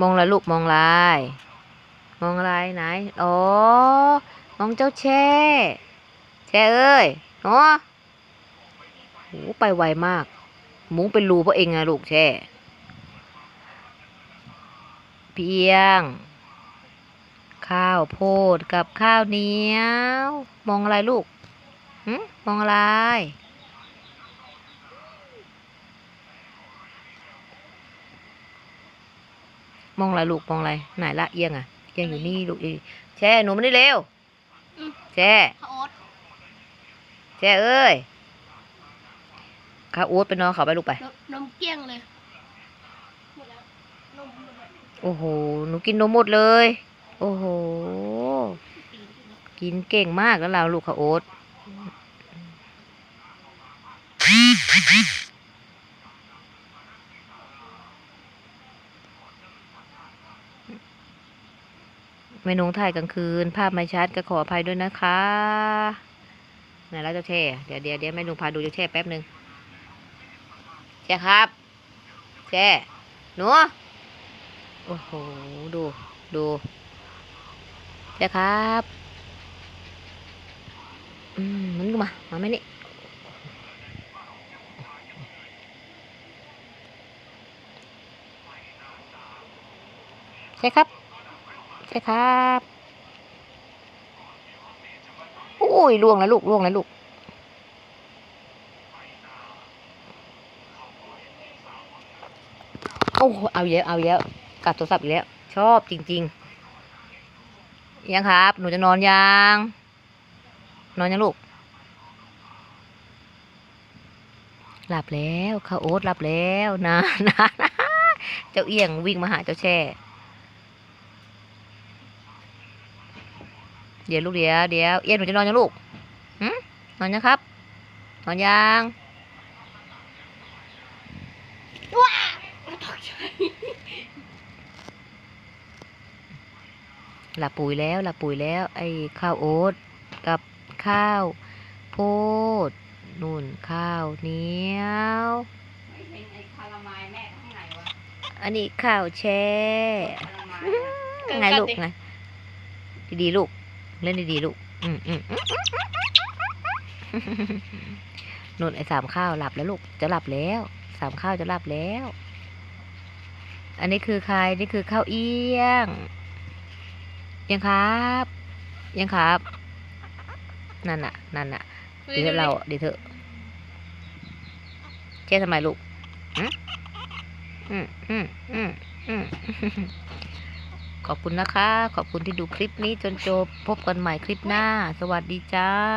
มองอะไรลูกมองอะไรมองอะไรไหนอ๋อมองเจ้าแช่แช่เอ้ยเนาะโหไปไวมาก มุ้งเป็นรูเพราะเองไงลูกแช่เพียง ข้าวโพดกับข้าวเหนียว มองอะไรลูกหึมองอะไร มองอะไรลูกมองอะไรไหนละเอียงอะเอียงอยู่นี่ลูกอีแช่หนูมานี่เร็วอืมแช่ข้าวโอ๊ตแช่เอ้ยข้าวโอ๊ตไปนอนเขาไปลูกไปนมนมเกลี้ยงเลยหมดแล้วนมหมดแล้วโอ้โหหนูกินนมหมดเลย โอ้โหกินเก่งมากแล้วเราลูกข้าวโอ๊ต เมนูถ่ายกลางคืน ภาพไม่ชัดก็ขออภัยด้วยนะคะไหนแล้วเจะแช่เดี๋ยวเดี๋ยวเดี๋ยวแม่ลุงพาดูเจะแช่แป๊บหนึ่งแช่ครับแช่หนูโอ้โหดูดูเจ้ครับอืมมันก็มามาไหมนี่ใช่ครับ ใช่ครับโอ้ยล่วงแล้วลูกล่วงแล้วลูกโอ้โหเอาเยอะเอาเยอะกัดโทรศัพท์อีกแล้ว ชอบจริง ๆ ยังครับ หนูจะนอนยัง นอนยังลูก หลับแล้วข้าวโอ๊ตหลับแล้วนะนะเจ้าเอียงวิ่งมาหาเจ้าแช่ เดี๋ยวลูกเดี๋ยวเดี๋ยวเอียงหนูจะนอนยังลูกหืมนอนยังครับ นอนยังตกใจหลับปุ๋ยแล้วหลับปุ๋ยแล้ว ไอ้ข้าวโอ๊ตกับข้าวโพดนู่นข้าวเหนียวไอ้ไอ้คารามายแม่ข้างไหนวะอันนี้ข้าวแช่คารามายไงลูกไงดีๆลูก เล่นดีๆลูก อืมอืมอืมนู่นไอ้สามข้าวหลับแล้วลูก จะหลับแล้ว สามข้าวจะหลับแล้ว อันนี้คือใคร นี่คือข้าวเอี้ยง ยังครับ ยังครับ นั่นน่ะ นั่นน่ะ เดี๋ยวเรา เดี๋ยวเถอะเจ๊ทำไมลูกอืมอืมอืมอืมอืมข อบคุณนะคะ ขอบคุณที่ดูคลิปนี้จนจบ พบกันใหม่คลิปหน้า สวัสดีจ้า